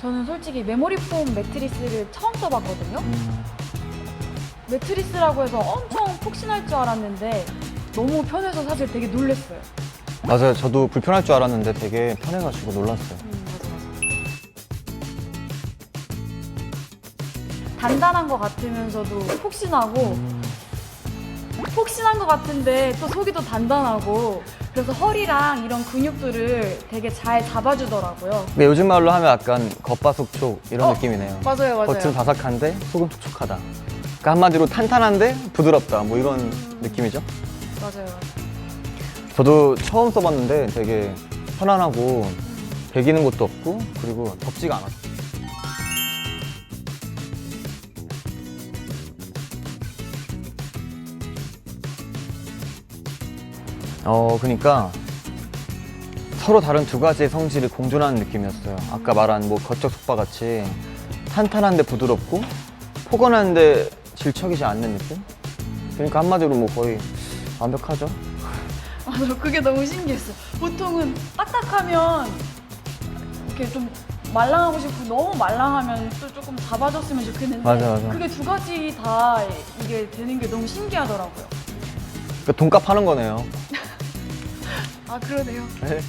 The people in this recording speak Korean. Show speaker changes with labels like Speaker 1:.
Speaker 1: 저는 솔직히 메모리 폼 매트리스를 처음 써봤거든요.
Speaker 2: 음,
Speaker 1: 매트리스라고 해서 엄청 폭신할 줄 알았는데 너무 편해서 사실 되게 놀랐어요.
Speaker 2: 맞아요. 저도 불편할 줄 알았는데 되게 편해가지고 놀랐어요.
Speaker 1: 음, 단단한 것 같으면서도 폭신하고
Speaker 2: 음,
Speaker 1: 폭신한 것 같은데 또 속이 또 단단하고 그래서 허리랑 이런 근육들을 되게 잘 잡아주더라고요.
Speaker 2: 근데 요즘 말로 하면 약간 겉바속촉 이런
Speaker 1: 어,
Speaker 2: 느낌이네요.
Speaker 1: 맞아요, 맞아요.
Speaker 2: 겉은 바삭한데 속은 촉촉하다. 그러니까 한마디로 탄탄한데 부드럽다. 뭐 이런 느낌이죠.
Speaker 1: 맞아요.
Speaker 2: 저도 처음 써봤는데 되게 편안하고 배기는 것도 없고 그리고 덥지가 않았어요. 어, 그러니까 서로 다른 두 가지의 성질이 공존하는 느낌이었어요. 아까 말한 뭐 겉적 속바 같이 탄탄한데 부드럽고 포근한데 질척이지 않는 느낌? 그러니까 한마디로 뭐 거의 완벽하죠.
Speaker 1: 맞아, 그게 너무 신기했어. 보통은 딱딱하면 이렇게 좀 말랑하고 싶고 너무 말랑하면 또 조금 잡아줬으면 좋겠는데
Speaker 2: 맞아, 맞아.
Speaker 1: 그게 두 가지 다 이게 되는 게 너무 신기하더라고요.
Speaker 2: 그 돈값 하는 거네요.
Speaker 1: 아 그러네요.
Speaker 2: 네.